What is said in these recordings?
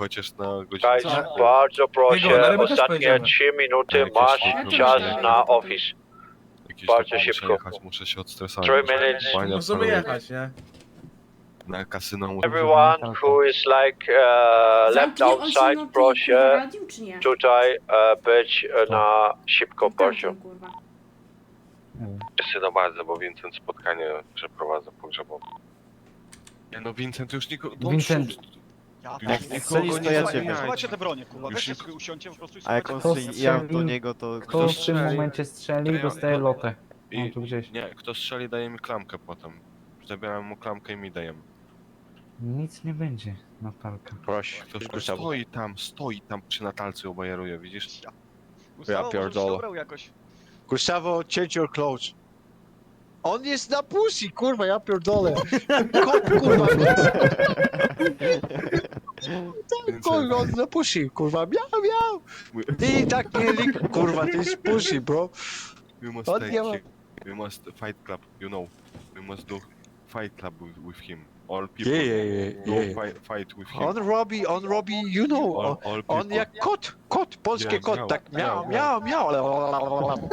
chociaż na godzinę. Guys, Co? bardzo Jego, proszę, na ryby też ostatnie pojedziemy. 3 minuty Jakieś masz tam czas na office. Jakieś bardzo szybko. jechać, muszę się odstresować. Three muszę minutes. Bania Możemy jechać, nie? Na kasyno muszę Everyone who is like uh, left Zamknie on się outside, na tej proszę radiu, czy nie? tutaj uh, być uh, na szybko, proszę. kurwa. Wszyscy na bazę, bo Vincent spotkanie przeprowadza pogrzebowe. Nie no, Vincent już nikogo... Vincent. Ja tak. nikogo strzeli, nie to ja ciebie. Schowajcie te bronie, kurwa. Już Weźcie niko- sobie usiądźcie po prostu i A jak słuchajcie. on Kto strzeli ja do niego, to... Kto w tym strzeli? momencie strzeli, dostaje lotę. I, On tu gdzieś. nie, kto strzeli daje mi klamkę potem. Zabieram mu klamkę i mi daję. Nic nie będzie, Natalka. Proszę. Ktoś Gustavo. stoi tam, stoi tam przy Natalce obajeruje, widzisz? Ja może się pierdolę. jakoś. Gustavo, change your clothes. On jest na pussy, kurwa, ja pierdolę. Kot, kurwa. Kurwa, on na pussy, kurwa, miau, miau. Ty tak nie lik, kurwa, to jest pussy, bro. We must On take him. We must fight club, you know. We must do fight club with, with him. All people Yeah, yeah, yeah, do yeah. Fight, fight with him. On robi, on robi, you know, all, on, all on people. jak kot, kot, polski Yeah, kot, miau, tak miau, miau, miau, miau.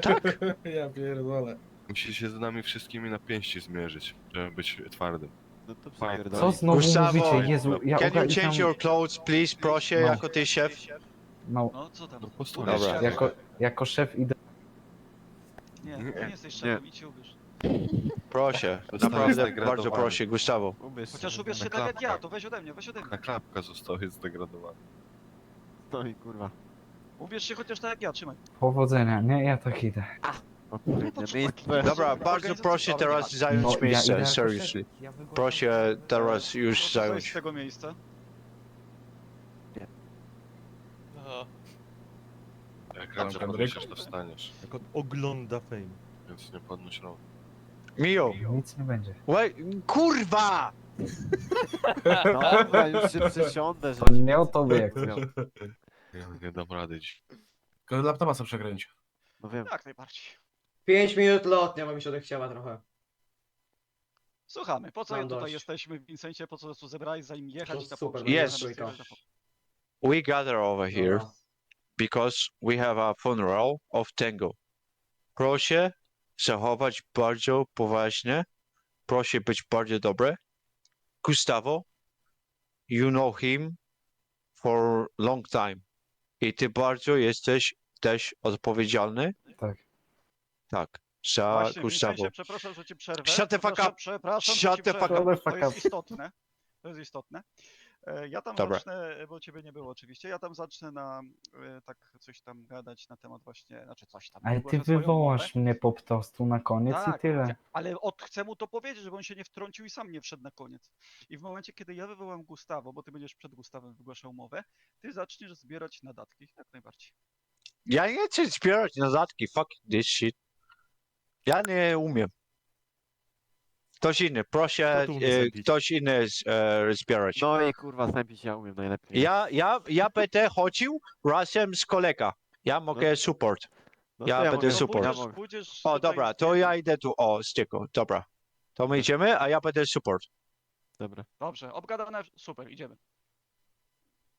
Tak. Ja pierdolę. Musi się z nami wszystkimi na pięści zmierzyć, żeby być twardym. No to. Co przepierdolę. znowu Gustavo, mówicie? Jezu, ja Can you change your clothes, please, proszę, No. jako ty szef? No, No co tam? No po prostu Ubierz Dobra. jako, jako szef idę. Nie, Nie. ty nie jesteś szefem, idź się ubierz. Proszę, naprawdę zdegradowany. bardzo proszę, Gustavo. Ubierz się. Chociaż ubierz się tak jak ja, to weź ode mnie, weź ode mnie. Na klapka został jest zdegradowany. No i kurwa. Ubierz się chociaż tak jak ja, trzymaj. Powodzenia, nie? Ja tak idę. Odpowiednie miejsce. Dobra, bardzo proszę teraz zająć No, ja miejsce, seriously. Ja wygłaszam- Proszę teraz już Proszę zejść z zająć. tego miejsca. Jak Dobrze, rano podniesiesz, to wstaniesz. Jak on ogląda fame. Więc nie podnoś rąk. Mio, Nic nie będzie. wait, kurwa! Dobra, już się przesiądę, że... To nie o tobie jak miał. Ja nie dam rady dziś. Tylko laptopa sobie przekręć. No wiem. Jak najbardziej. 5 minut lotnia, bo mi się odechciała trochę. Słuchamy, po co Mam tutaj dość. jesteśmy w Vincencie, po co nas tu zebrali, zanim jechać To na super? Yes. Jechać na. We gather over here Dobra. because we have a funeral of Tango. Proszę zachować bardzo poważnie. Proszę być bardzo dobre. Gustavo, you know him for long time. I ty bardzo jesteś też odpowiedzialny. Tak. Tak, za Właśnie, Gustavo. Vincencie, przepraszam, że cię przerwę. Shut the fuck Proszę- up. Przepraszam, Shut że the cię fuck przerwę. up. To jest istotne. To jest istotne. E, Ja tam Dobra. zacznę, bo ciebie nie było oczywiście, ja tam zacznę na e, tak coś tam gadać na temat właśnie, znaczy coś tam. Ale ty wygłoszę swoją wywołasz mowę. mnie po prostu na koniec Tak, i tyle. ja- ale od, chcę mu to powiedzieć, żeby on się nie wtrącił i sam nie wszedł na koniec. I w momencie, kiedy ja wywołam Gustawo, bo ty będziesz przed Gustawem wygłaszał mowę, ty zaczniesz zbierać nadatki, jak najbardziej. Ja nie chcę zbierać nadatki, fuck this shit. Ja nie umiem. Ktoś inny, proszę, Kto tu umie e, zabić? ktoś inny z- e, zbierać. No i kurwa, snajpić ja umiem najlepiej. Ja, ja, ja będę chodził razem z kolega. Ja mogę support. No ja będę mogę- support. Ja mogę. O, dobra, to ja idę tu, o, styku, dobra. To my idziemy, a ja będę support. Dobra. Dobrze, obgadane, super, idziemy.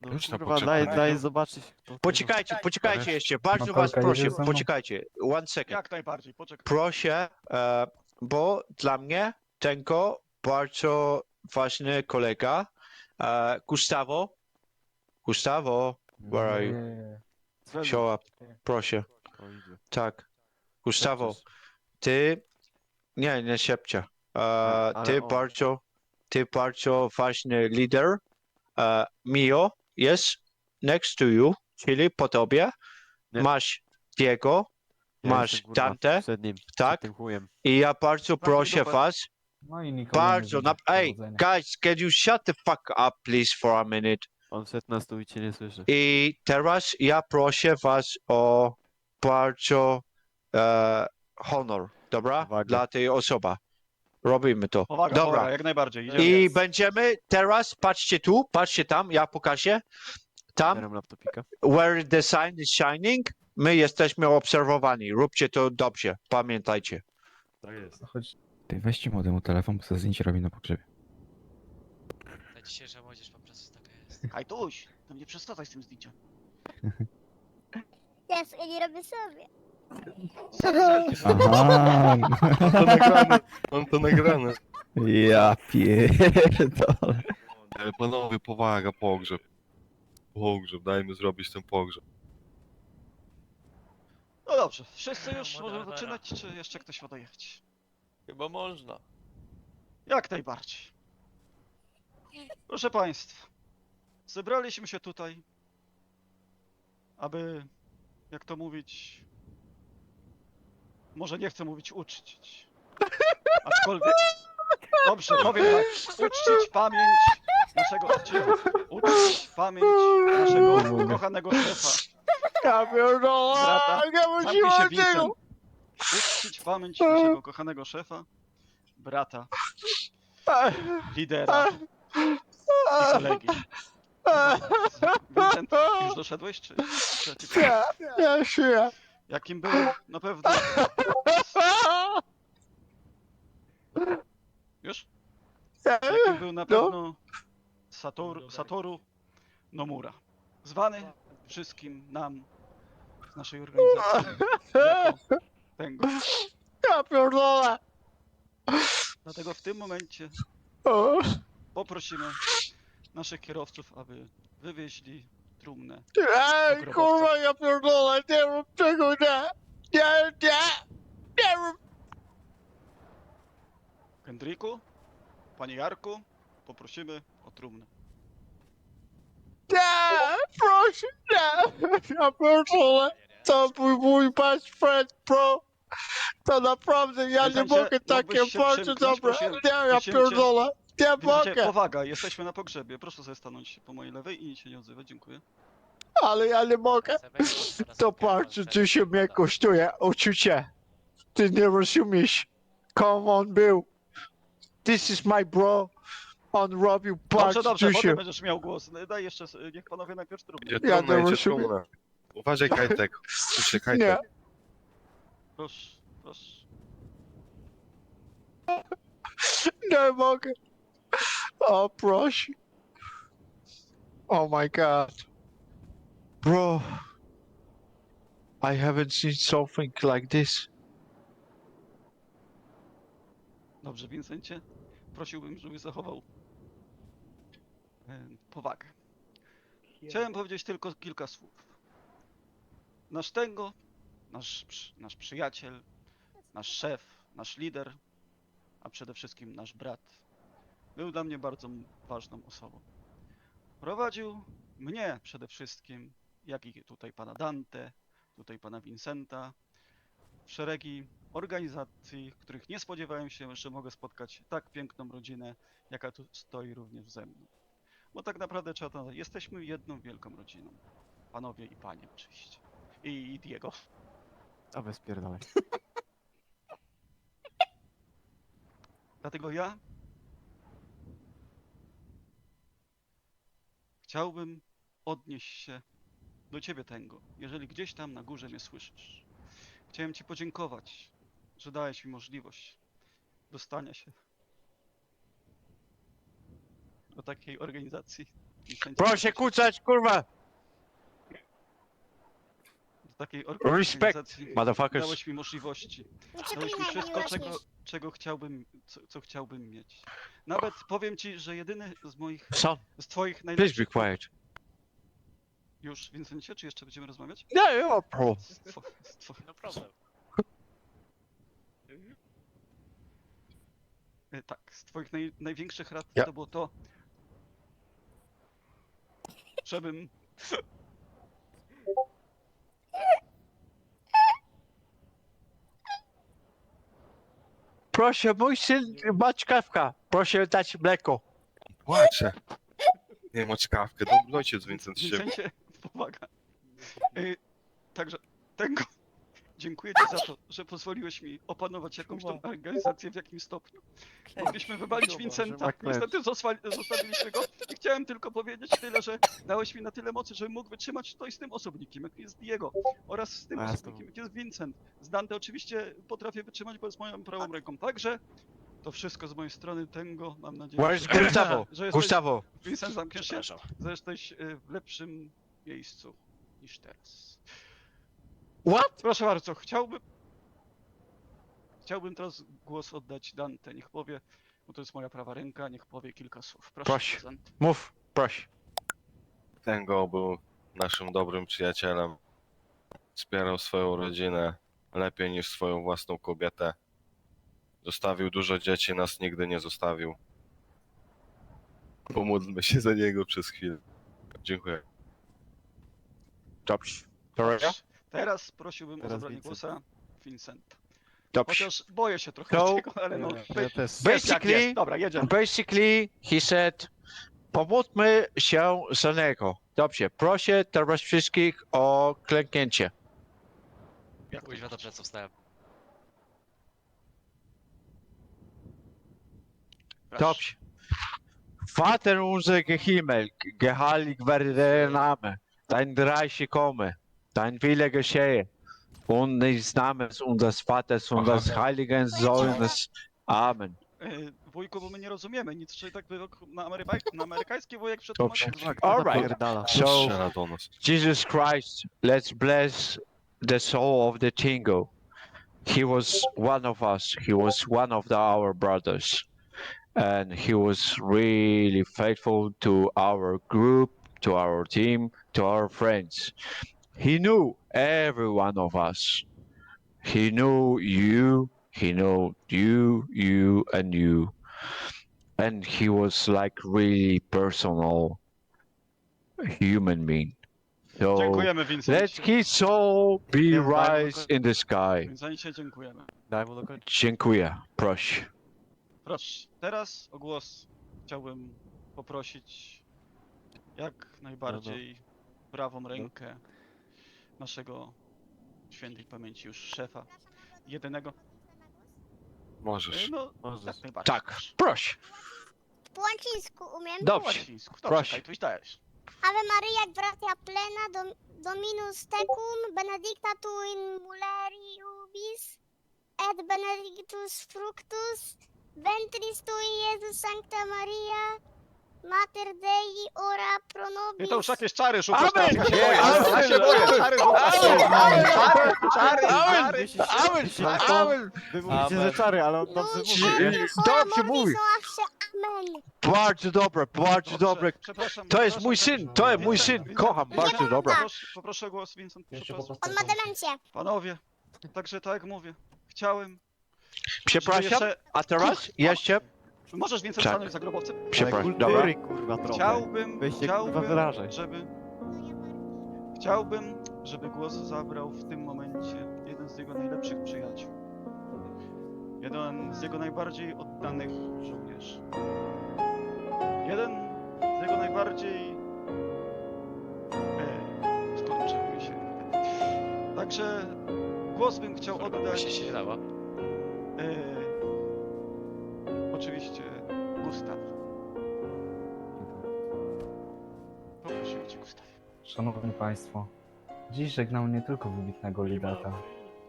No Już na kurwa, poczekaj. daj, daj zobaczyć. kto Poczekajcie, poczekajcie jeszcze, bardzo was Natalka, proszę, jedziesz ze mną? poczekajcie. One second. Jak najbardziej, poczekaj. Proszę, e, bo dla mnie Tenko bardzo ważny kolega. E, Gustavo, Gustavo, where are you? Show up, proszę. Idzie. Tak. Gustavo, ty, nie, nie szepcie. E, ale ty on. bardzo, ty bardzo ważny lider. E, Mio jest next to you, czyli po tobie. Nie. Masz Diego Ja Masz jestem, kurwa, Dante, Przed nim, tak? przed tym chujem. i ja bardzo proszę was, No i nikogo bardzo, na, ej, guys, can you shut the fuck up please for a minute? On wszedł na stół i cię nie słyszy. I teraz ja proszę was o bardzo e, honor, dobra? Uwaga. Dla tej osoby. Robimy to. Powaga, Dobra. jak najbardziej, idziemy. I będziemy teraz, patrzcie tu, patrzcie tam, ja pokażę. Tam, laptopika. where the sign is shining, my jesteśmy obserwowani. Róbcie to dobrze, pamiętajcie. Tak jest. Chodź, Ty weźcie młodemu telefon, bo sobie zdjęcie robi na pogrzebie. Ta dzisiejsza młodzież po prostu taka jest. Kajtuś, to nie przestawaj z tym zdjęciem. Ja sobie nie robię sobie. Aha, Mam to nagrane. Mam to nagrane. ja pierdolę. Ale panowie, powaga, pogrzeb. Pogrzeb, dajmy zrobić ten pogrzeb. No dobrze, wszyscy już możemy zaczynać, czy jeszcze ktoś ma dojechać? Chyba można. Jak najbardziej. Proszę Państwa, zebraliśmy się tutaj, aby, jak to mówić, może nie chcę mówić uczcić, aczkolwiek, dobrze, powiem tak, uczcić pamięć naszego, cicho, uczcić pamięć naszego kochanego szefa, Ja! Brata, Nie Zamknij się, Vincent. tego! Uczcić pamięć naszego kochanego szefa, brata, lidera i kolegi. Vincent, już doszedłeś, czy... Ja, ja się. Jakim był na pewno... Już? Jakim był na pewno Satoru, Satoru Nomura. Zwany wszystkim nam z naszej organizacji jako Tengo. Ja pierdolę! Dlatego w tym momencie O, poprosimy naszych kierowców, aby wywieźli trumnę. Ej, kurwa, ja pierdolę! Nie rób tego, nie! Nie, nie! Nie rób! Kendriku, panie Jarku, poprosimy o trumnę. Nie! Proszę, nie! Ja pierdolę! To mój, mój best friend, bro! To naprawdę, ja nie mogę takie mógłbyś się bardzo przymknąć, dobre! Nie, ja cię. pierdolę! Nie Widzicie, mogę! powaga, jesteśmy na pogrzebie. Proszę sobie stanąć po mojej lewej i się nie odzywać, dziękuję. Ale ja nie mogę! To bardzo dużo mnie kosztuje uczucie. Ty nie rozumiesz. Come on, Bill. This is my bro. On robił Dobrze, bardzo dobrze, dużo. potem będziesz miał głos. Daj jeszcze, s- niech panowie najpierw trumnę. Idzie Ja trumna, idzie trumna. Uważaj, Kajtek. Słyszę, Nie. Kajtek. Proszę, proszę. Nie mogę. O, proszę. Oh my god. Bro. I haven't seen something like this. Dobrze, Vincencie. Prosiłbym, żebyś zachował e, powagę. Chciałem powiedzieć tylko kilka słów. Nasz Tengo, nasz, przy- nasz przyjaciel, nasz szef, nasz lider, a przede wszystkim nasz brat, był dla mnie bardzo ważną osobą. Prowadził mnie przede wszystkim, jak i tutaj pana Dante, tutaj pana Vincenta, w szeregi organizacji, których nie spodziewałem się, że mogę spotkać tak piękną rodzinę, jaka tu stoi również ze mną. Bo tak naprawdę trzeba to. Jesteśmy jedną wielką rodziną. Panowie i panie oczywiście. I, i Diego. A bez. Dlatego ja chciałbym odnieść się do ciebie, Tengo, jeżeli gdzieś tam na górze mnie słyszysz. Chciałem ci podziękować, że dałeś mi możliwość dostania się do takiej organizacji. Proszę kucać, kurwa. Do takiej Respect, organizacji Motherfuckers. dałeś mi możliwości. Dałeś mi wszystko, czego? Czego chciałbym, co, co chciałbym mieć. Nawet powiem ci, że jedyny z moich, Son, z twoich please be najlepszych... quiet. Już, Vincencie, czy jeszcze będziemy rozmawiać? Z two, z two, No problem. y, tak, z twoich naj, największych rad Ja. to było to, żebym... Proszę, mój syn ma czkawka. Proszę dać mleko. Płaczę. Nie ma czkawkę. Dobry ojciec, Vincent, się Vincencie, powaga. Y, także, tego, dziękuję ci za to, że pozwoliłeś mi opanować jakąś tą organizację w jakimś stopniu. Mogliśmy wywalić Vincenta, niestety zostawiliśmy go i chciałem tylko powiedzieć tyle, że dałeś mi na tyle mocy, żebym mógł wytrzymać to i z tym osobnikiem, jak jest Diego oraz z tym osobnikiem, jak jest Vincent. Z Dante oczywiście potrafię wytrzymać, bo jest moją prawą ręką. Także To wszystko z mojej strony, Tengo. Mam nadzieję, Where's Gustavo? że jesteś, Gustavo. Vincent, zamkniesz się, że jesteś y, w lepszym miejscu niż teraz. What? Proszę bardzo, chciałbym... Chciałbym teraz głos oddać Dante, niech powie, bo to jest moja prawa ręka, niech powie kilka słów. Proszę. Dante. Mów, proszę. Tengo był naszym dobrym przyjacielem. Wspierał swoją rodzinę lepiej niż swoją własną kobietę. Zostawił dużo dzieci, nas nigdy nie zostawił. Pomódlmy się za niego przez chwilę. Dziękuję. Dobrze. Dobra? Dobrze. Teraz prosiłbym Teraz o zabranie Vincent. głosa Vincent. Dobrze. Chociaż boję się trochę So- tego, ale no. Ja, też. jak Basically- jest. Dobra, jedziemy. Basically, he said, pomódlmy się za niego. Dobrze, proszę teraz wszystkich o klęknięcie. Ja kuźwa dobrze co wstałem. Dobrze. Vater unser Himmel, geheiligt werde dein Name, dein Reich komme, dein Wille geschehe, und des Namens unseres Vaters und des Heiligen Sohnes. Amen. E, Wujku, bo my nie rozumiemy nic, czy tak by na, amerykański, na amerykański wujek Dobrze. przetłumaczył. Alright. So, Strzela do nas. Jesus Christ, let's bless the soul of the Tingo. He was one of us. He was one of the, our brothers, and he was really faithful to our group, to our team, to our friends. He knew every one of us. He knew you. He knew you, you, and you. And he was like really personal human being. So Dziękujemy, let Vincencie. his soul be rise in the sky. Vincencie, dziękujemy. Daj mu dokończyć. Dziękuję, proszę. Proszę, teraz o głos chciałbym poprosić jak najbardziej prawą rękę naszego świętej pamięci już szefa. Jedynego. Możesz. E, No, Możesz. najbardziej. Tak, proszę. Po łacińsku umiem. Dobrze. Dobrze, proszę. Dajesz. Ave Maria gratia plena dom, Dominus tecum benedicta tu in mulieribus et benedictus fructus ventris tui Iesus Sancta Maria Mater Dei ora pro Ty to już nobis. jakieś czary szukasz teraz, Amen! ja się boję, Amen! ja się boję, czary rzucasz. Amen! Czary, czary, Amen! czary. Amen! Amen! Wy mówicie, że czary, ale on dobrze mówi. Dobrze mówi. Amen. Bardzo dobre, bardzo dobre. Przepraszam. To jest mój syn, to jest mój syn. Kocham, bardzo dobre. Poproszę, poproszę głos, Vincent. On ma demencję. Panowie, także tak jak mówię, chciałem. Przepraszam, a teraz jeszcze? Możesz więcej Tak. stanąć za grobowcem? Przepraszam, dobra. kultury, kurwa, trochę. Chciałbym, Weź się, kurwa, chciałbym, wyrażaj. żeby... Chciałbym, żeby głos zabrał w tym momencie jeden z jego najlepszych przyjaciół. Jeden z jego najbardziej oddanych żołnierzy. Jeden z jego najbardziej... E, skończył mi się. Także głos bym chciał oddać... się się dała. Szanowni Państwo, dziś żegnam nie tylko wybitnego lidera,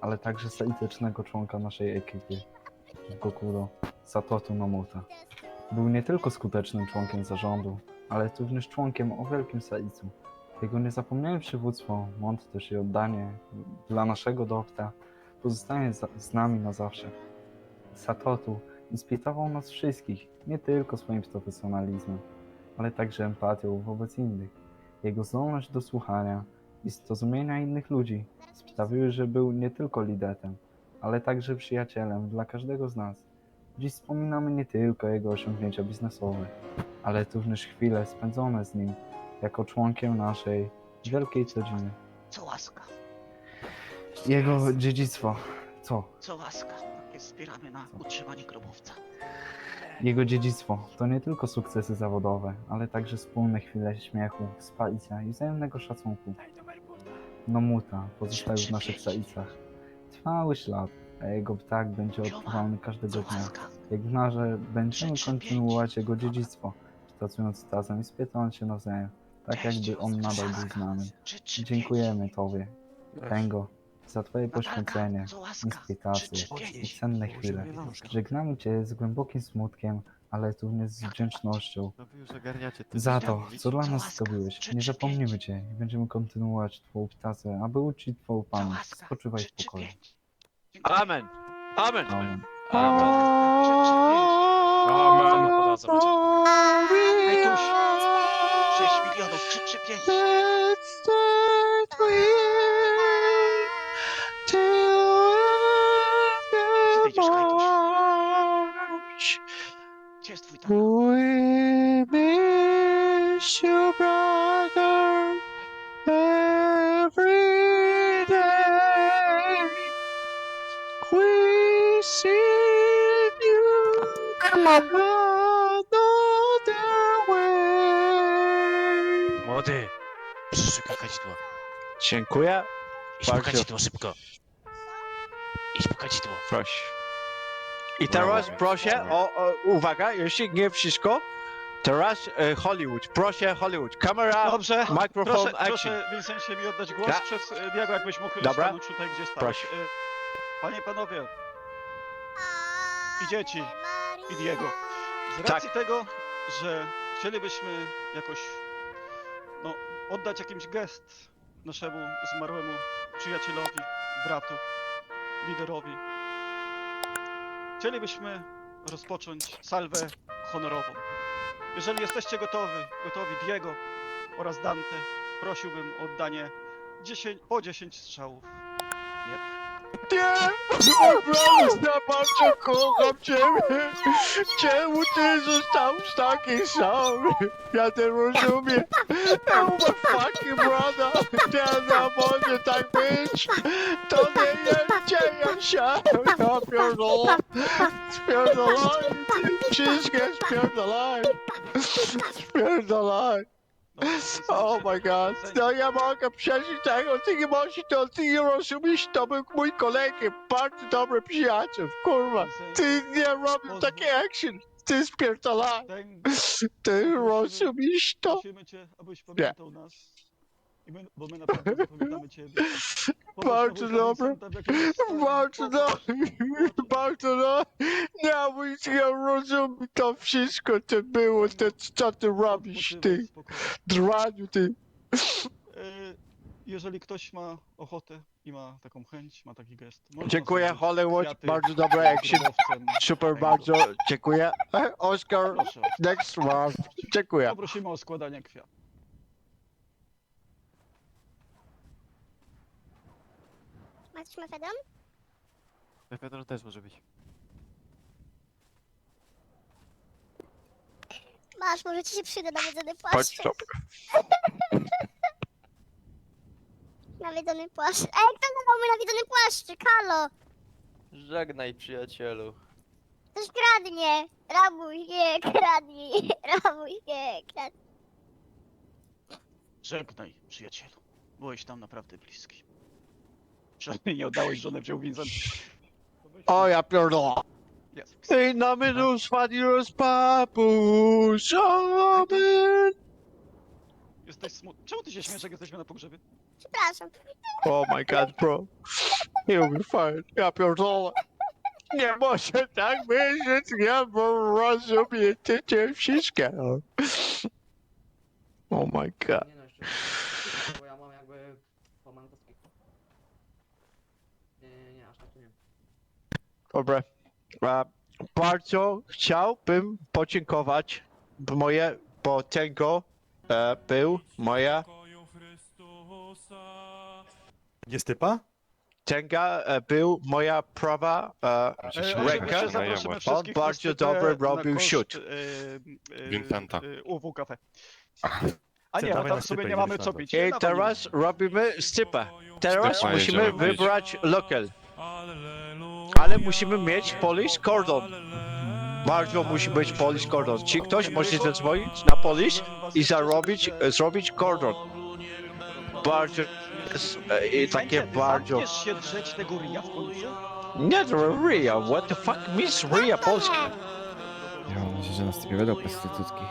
ale także solidycznego członka naszej ekipy, Gokudo, Satotu Nomuta. Był nie tylko skutecznym członkiem zarządu, ale również członkiem o wielkim sercu. Jego niezapomniane przywództwo, mądrość i oddanie dla naszego doktora pozostanie z nami na zawsze. Satotu inspirował nas wszystkich, nie tylko swoim profesjonalizmem, ale także empatią wobec innych. Jego zdolność do słuchania i zrozumienia innych ludzi sprawiły, że był nie tylko liderem, ale także przyjacielem dla każdego z nas. Dziś wspominamy nie tylko jego osiągnięcia biznesowe, ale również chwile spędzone z nim jako członkiem naszej wielkiej rodziny. Co łaska, Jego dziedzictwo, co? co łaska. Zbieramy na utrzymanie grobowca. Jego dziedzictwo to nie tylko sukcesy zawodowe, ale także wspólne chwile śmiechu, wsparcia i wzajemnego szacunku. Nomuta pozostaje w naszych sercach. Trwały ślad, a jego ptak będzie odczuwalny każdego dnia. Jak w narze będziemy kontynuować jego dziedzictwo, pracując razem i spiecając się nawzajem, tak jakby on nadal był z nami. Dziękujemy Tobie, Tengo, za twoje poświęcenie, łaska. inspiracje Trzy, trzy, i cenne chwile. Żegnamy cię z głębokim smutkiem, ale również z wdzięcznością No za to, co dla nas. Trzy, Nie zapomnimy cię i będziemy kontynuować twą pracę, aby uczyć twą Co pamięć. Spoczywaj w pokoju. pięć. Dziękuję. Amen. Amen. Amen. Amen. Podadzą cię. Kajtuś. 6 milionów, 3, 3, 5. another way. Młody, przyszykuj kadzidło. Dziękuję. Idź po Bardzo. kadzidło szybko. Idź po kadzidło. Proszę. I teraz Brawo. proszę, o, o, uwaga, jeśli nie wszystko, teraz e, Hollywood, proszę Hollywood, kamera, Dobrze. mikrofon, Proszę, action. proszę Vincencie mi oddać głos Ja- przez e, Diego, jakbyś mógł Dobra. stanąć tutaj, gdzie stałeś. Proszę. E, Panie, panowie, I dzieci, i Diego. Z Tak. racji tego, że chcielibyśmy jakoś, no, oddać jakimś gest naszemu zmarłemu przyjacielowi, bratu, liderowi, chcielibyśmy rozpocząć salwę honorową. Jeżeli jesteście gotowi, gotowi Diego oraz Dante, prosiłbym o oddanie 10, po 10 strzałów. Nie! Naprawdę bardzo kocham ciebie! Czemu ty zostałeś taki sam? Ja nie rozumiem! Oh my fucking brother! Nie może tak być! To nie jest dzieje się! Ja pierdolę! Spierdolaj! Wszystkie spierdolaj! Spierdolaj! No, Oh my god, no ja mogę przeżyć tego, ty nie możesz to, ty nie rozumiesz, to był mój kolega, bardzo dobry przyjaciel, kurwa. Ty nie robisz taki action, ty spierdolaj, ten- ty rozumiesz to? Prosimy cię, abyś pamiętał nas. I my, bo my naprawdę zapamiętamy ciebie. Popatrz na Bardzo wujka dobre. Vincenta, w jakim jest stanie. Bardzo Popatrz. dobry, bardzo dobry, nie mój, ja rozumiem to wszystko, to było, to co ty robisz, ty, draniu, ty. E, Jeżeli ktoś ma ochotę i ma taką chęć, ma taki gest. można Dziękuję Hollywood, kwiaty bardzo dobry action, super bardzo, dziękuję. E, Oscar, Proszę. next round, dziękuję. Poprosimy o składanie kwiat. Masz mefedron? Mefedron też może być. Masz, może ci się przyda nawiedzony płaszcz. Nawiedzony płaszcz. Ej, kto zadał mi nawiedzony płaszczyk? Halo! Żegnaj przyjacielu. Ktoś kradnie! Rabuś, nie, kradnij! Rabuś, nie, kradnij. Żegnaj, przyjacielu. Byłeś tam naprawdę bliski. Przynajmniej nie oddałeś żonę wziął Vincent. O ja pierdolę. Jest. Ej, na minus fadiros papus, amen. Jesteś smutny. Czemu ty się śmiesz, jak jesteśmy na pogrzebie? Przepraszam. Oh my god, bro. He'll be fine. Ja pierdolę. Nie może tak być, że nie rozumiecie cię wszystko. Oh my god. Nie no, jeszcze. Bo ja mam jakby po Mankowskiego. Nie, nie, nie, aż tak nie. Dobra. A, bardzo chciałbym podziękować moje, bo tego e, był moja, Jest typa? Tenga e, był moja prawa e, E, Ręka? oczywiście zapraszamy Znajomość. wszystkich On na bardzo stypę dobry na robił koszt, siód. e, e, Vincenta. e, UW Cafe. A nie, bo tam stypę, nie mamy co stamtąd. pić. I Dawaj, teraz robimy stypę. Teraz Stypa musimy pić. wybrać lokal. Ale musimy mieć police cordon. Bardzo musi być police cordon. Czy ktoś może zadzwonić na police i zarobić, zrobić cordon? Bardzo, e, i takie bardzo... zamkniesz się drzeć tego ryja w końcu? Nie, to Ria, what the fuck means Ria polski? Ja mam nadzieję, że nas nie będą prostytutki.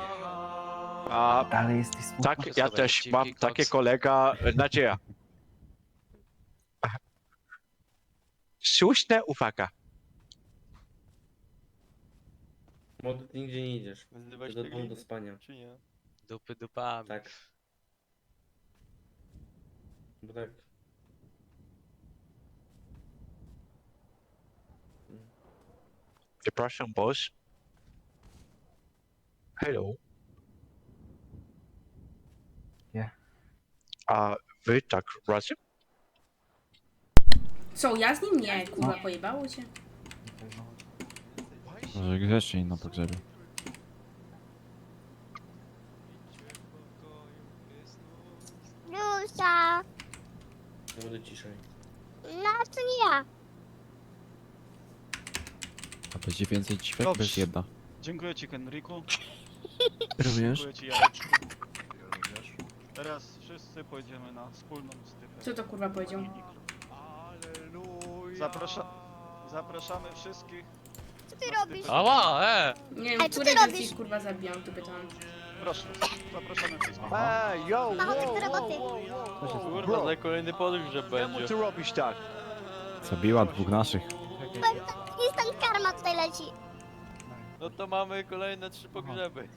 A Dalej jesteś smutny. tak, ja też mam takie kolega, e, Nadzieja. Słuszna uwaga. Młody, ty nigdzie nie idziesz. Wzywać Do domu do spania. czy nie? Dupy dupami. Tak. Bo tak. Przepraszam, boss. Hello. Nie. A wy tak razem? Co, ja z nim? Nie, kurwa, pojebało cię? Może grzecznie na pogrzebie. Lucia. Młody ciszej. No, to nie ja. A będzie więcej ćwiek, Dobrze. bez jedna. Dziękuję ci Henryku. Również? Dziękuję ci Jareczku. Teraz wszyscy pojedziemy na wspólną stypę. Co to kurwa powiedział? Zaprasza... Zapraszamy wszystkich. Co ty robisz? Ała, e! Nie wiem, co ty robisz? kurwa zabijam, tu pytam. Proszę, zapraszamy wszystkich. Ej, yo, Zachodzę do roboty. Kurwa, za kolejny podgrzeb Czemu będzie. ty robisz tak? Zabiła dwóch naszych. Instant karma tutaj leci. No to mamy kolejne trzy pogrzeby.